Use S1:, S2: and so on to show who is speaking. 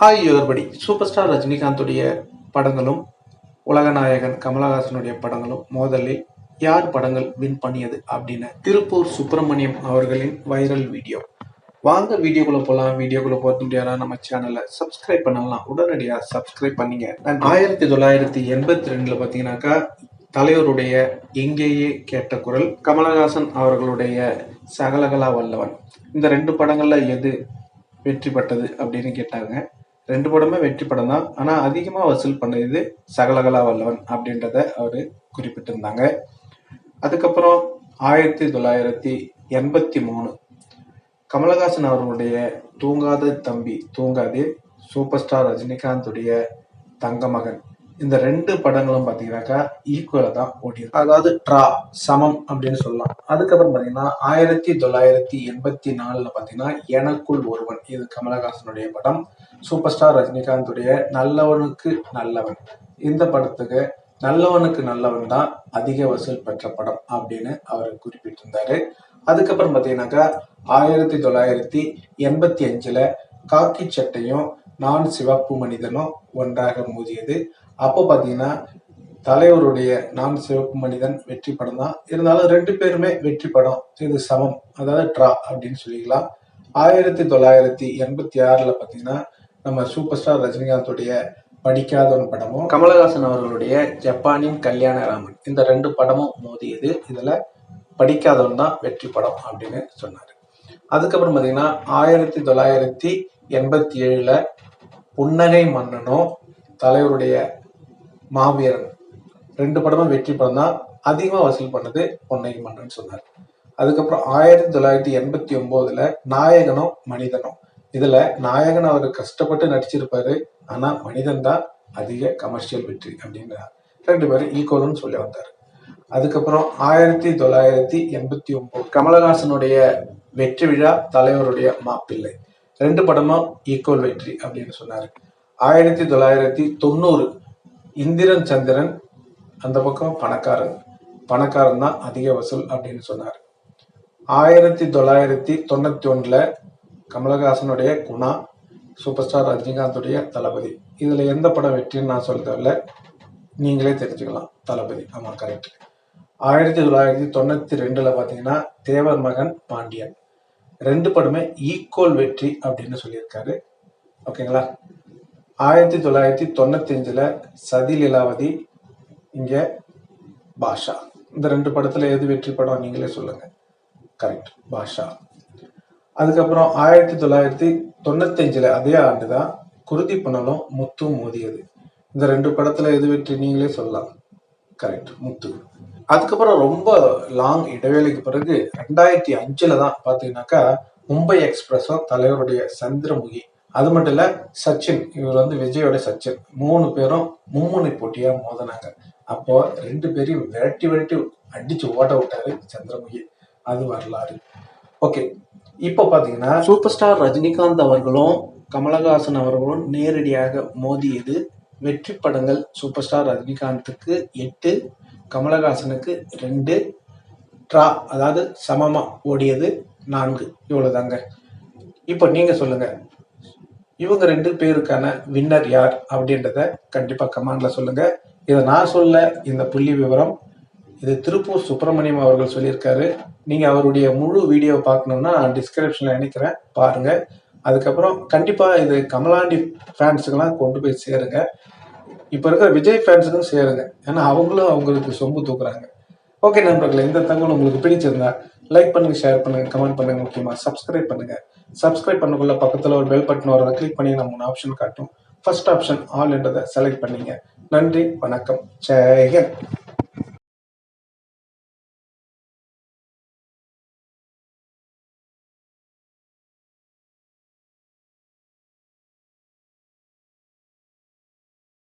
S1: Hi யுவர்படி super star ரஜினிகாந்துடைய படங்களும் உலகநாயகன் கமலஹாசனுடைய படங்களும் மோதலில் யார் படங்கள் வின் பண்ணியது அப்படின்னு திருப்பூர் சுப்பிரமணியம் அவர்களின் வைரல் வீடியோ வாங்க வீடியோக்குள்ள போகலாம் வீடியோக்குள்ள போகிறது முடியாதா நம்ம சேனலை சப்ஸ்கிரைப் பண்ணலாம். உடனடியாக சப்ஸ்கிரைப் பண்ணீங்க. ஆயிரத்தி தொள்ளாயிரத்தி எண்பத்தி ரெண்டில் பார்த்தீங்கன்னாக்கா தலைவருடைய எங்கேயே கேட்ட குரல் கமலஹாசன் அவர்களுடைய சகலகலா வல்லவன். இந்த ரெண்டு படங்களில் எது வெற்றி பெற்றது அப்படின்னு கேட்டாங்க. ரெண்டு படமே வெற்றி படம் தான் ஆனால் அதிகமாக வசூல் பண்ணது சகலகலா வல்லவன் அப்படின்றத அவர் குறிப்பிட்டிருந்தாங்க. அதுக்கப்புறம் ஆயிரத்தி தொள்ளாயிரத்தி எண்பத்தி மூணு கமலஹாசன் அவர்களுடைய தூங்காத தம்பி தூங்காதே சூப்பர் ஸ்டார் ரஜினிகாந்துடைய தங்கமகன். இந்த ரெண்டு படங்களும் பார்த்தீங்கன்னாக்கா ஈக்குவலாக தான் ஓடிருக்கு அதாவது ட்ரா சமம் அப்படின்னு சொல்லலாம். அதுக்கப்புறம் பார்த்தீங்கன்னா ஆயிரத்தி தொள்ளாயிரத்தி எண்பத்தி நாலில் பார்த்தீங்கன்னா எனக்குள் ஒருவன். இது கமலஹாசனுடைய படம். சூப்பர் ஸ்டார் ரஜினிகாந்துடைய நல்லவனுக்கு நல்லவன். இந்த படத்துக்கு நல்லவனுக்கு நல்லவன் தான் அதிக வசூல் பெற்ற படம் அப்படின்னு அவர் குறிப்பிட்டிருந்தாரு. அதுக்கப்புறம் பார்த்தீங்கன்னாக்கா ஆயிரத்தி தொள்ளாயிரத்தி எண்பத்தி அஞ்சுல காக்கி சட்டையும் நான் சிவப்பு மனிதனும் ஒன்றாக மோதியது. அப்போ பார்த்தீங்கன்னா தலைவருடைய நான் சிவப்பு மனிதன் வெற்றி படம் தான். இருந்தாலும் ரெண்டு பேருமே வெற்றி படம் இது சமம். அதாவது ட்ரா அப்படின்னு சொல்லிக்கலாம். ஆயிரத்தி தொள்ளாயிரத்தி எண்பத்தி ஆறில் பார்த்தீங்கன்னா நம்ம சூப்பர் ஸ்டார் ரஜினிகாந்தோடைய படிக்காதவன் படமும் கமலஹாசன் அவர்களுடைய ஜப்பானின் கல்யாணராமன். இந்த ரெண்டு படமும் மோதியது. இதில் படிக்காதவன் தான் வெற்றி படம் அப்படின்னு சொன்னார். அதுக்கப்புறம் பார்த்தீங்கன்னா ஆயிரத்தி தொள்ளாயிரத்தி எண்பத்தி ஏழில் புன்னகை மன்னனும் தலைவருடைய மாவீரன். ரெண்டு படமும் வெற்றி படம் தான். அதிகமாக வசூல் பண்ணது பொன்னைக்கு மன்னன் சொன்னார். அதுக்கப்புறம் ஆயிரத்தி தொள்ளாயிரத்தி எண்பத்தி ஒன்பதுல நாயகனும் மனிதனும். இதுல நாயகன் அவர் கஷ்டப்பட்டு நடிச்சிருப்பாரு. ஆனா மனிதன் தான் அதிக கமர்ஷியல் வெற்றி அப்படின்றார். ரெண்டு பேரும் ஈக்குவல்னு சொல்லி வந்தார். அதுக்கப்புறம் ஆயிரத்தி தொள்ளாயிரத்தி எண்பத்தி ஒன்பது கமலஹாசனுடைய வெற்றி விழா தலைவருடைய மாப்பிள்ளை. ரெண்டு படமும் ஈக்குவல் வெற்றி அப்படின்னு சொன்னாரு. ஆயிரத்தி தொள்ளாயிரத்தி தொண்ணூறு இந்திரன் சந்திரன் அந்த பக்கம் பணக்காரன். பணக்காரன் தான் அதிக வசூல் அப்படின்னு சொன்னார். ஆயிரத்தி தொள்ளாயிரத்தி தொண்ணூத்தி ஒன்றில் கமலஹாசனுடைய குணா சூப்பர் ஸ்டார் ரஜினிகாந்துடைய தளபதி. இதுல எந்த படம் வெற்றின்னு நான் சொல்ல தேவையில்ல நீங்களே தெரிஞ்சுக்கலாம் தளபதி. ஆமா கரெக்ட் ஆயிரத்தி தொள்ளாயிரத்தி தொண்ணூத்தி ரெண்டுல பாத்தீங்கன்னா தேவர் மகன் பாண்டியன். ரெண்டு படமே ஈக்குவல் வெற்றி அப்படின்னு சொல்லியிருக்காரு. ஓகேங்களா? ஆயிரத்தி தொள்ளாயிரத்தி தொண்ணூத்தஞ்சில் சதி லீலாவதி இங்கே பாஷா. இந்த ரெண்டு படத்தில் எது வெற்றி படம் நீங்களே சொல்லுங்கள் கரெக்ட் பாஷா. அதுக்கப்புறம் ஆயிரத்தி தொள்ளாயிரத்தி தொண்ணூத்தஞ்சில் அதே ஆண்டு தான் குருதி புனலும் முத்து மோதியது. இந்த ரெண்டு படத்தில் எது வெற்றி நீங்களே சொல்லலாம். கரெக்ட் முத்து. அதுக்கப்புறம் ரொம்ப லாங் இடைவேளைக்கு பிறகு ரெண்டாயிரத்தி அஞ்சில் தான் பார்த்தீங்கன்னாக்கா மும்பை எக்ஸ்பிரஸும் தலைவருடைய சந்திரமுகி அது மட்டும் இல்ல சச்சின் இவர் வந்து விஜயோட சச்சின். மூணு பேரும் மும்முனை போட்டியா மோதினாங்க. அப்போ ரெண்டு பேரையும் விரட்டி விரட்டி அடிச்சு ஓட விட்டாரு சந்திரமுகி. அது வரலாறு. ஓகே இப்போ பாத்தீங்கன்னா சூப்பர் ஸ்டார் ரஜினிகாந்த் அவர்களும் கமலஹாசன் அவர்களும் நேரடியாக மோதியது வெற்றி படங்கள் சூப்பர் ஸ்டார் ரஜினிகாந்துக்கு எட்டு கமலஹாசனுக்கு ரெண்டு ட்ரா அதாவது சமமா ஓடியது நான்கு. இவ்வளவுதாங்க. இப்போ நீங்க சொல்லுங்க. இவங்க ரெண்டு பேருக்கான வின்னர் யார் அப்படின்றத கண்டிப்பாக கமெண்ட்ல சொல்லுங்க. இதை நான் சொல்ல இந்த புள்ளி விவரம் இது திருப்பூர் சுப்பிரமணியம் அவர்கள் சொல்லியிருக்காரு. நீங்கள் அவருடைய முழு வீடியோ பார்க்கணும்னா நான் டிஸ்கிரிப்ஷன்ல நினைக்கிறேன் பாருங்க. அதுக்கப்புறம் கண்டிப்பாக இது கமலாண்டி ஃபேன்ஸுக்கெல்லாம் கொண்டு போய் சேருங்க. இப்போ இருக்கிற விஜய் ஃபேன்ஸுக்கும் சேருங்க. ஏன்னா அவங்களும் அவங்களுக்கு சொம்பு தூக்குறாங்க. ஓகே நண்பர்களே இந்த தகவல் உங்களுக்கு பிடிச்சிருந்தா லைக் பண்ணுங்க ஷேர் பண்ணுங்க கமெண்ட் பண்ணுங்க முக்கியமாக சப்ஸ்கிரைப் பண்ணுங்க. சப்ஸ்கிரைப் பண்ணக்குள்ள பக்கத்துல ஒரு பெல் பட்டன் வரதை கிளிக் பண்ணி நம்ம மூணு ஆப்ஷன் காட்டும். ஃபர்ஸ்ட் ஆப்ஷன் ஆல் என்றதை செலக்ட் பண்ணீங்க. நன்றி வணக்கம். ஜெயஹிந்த்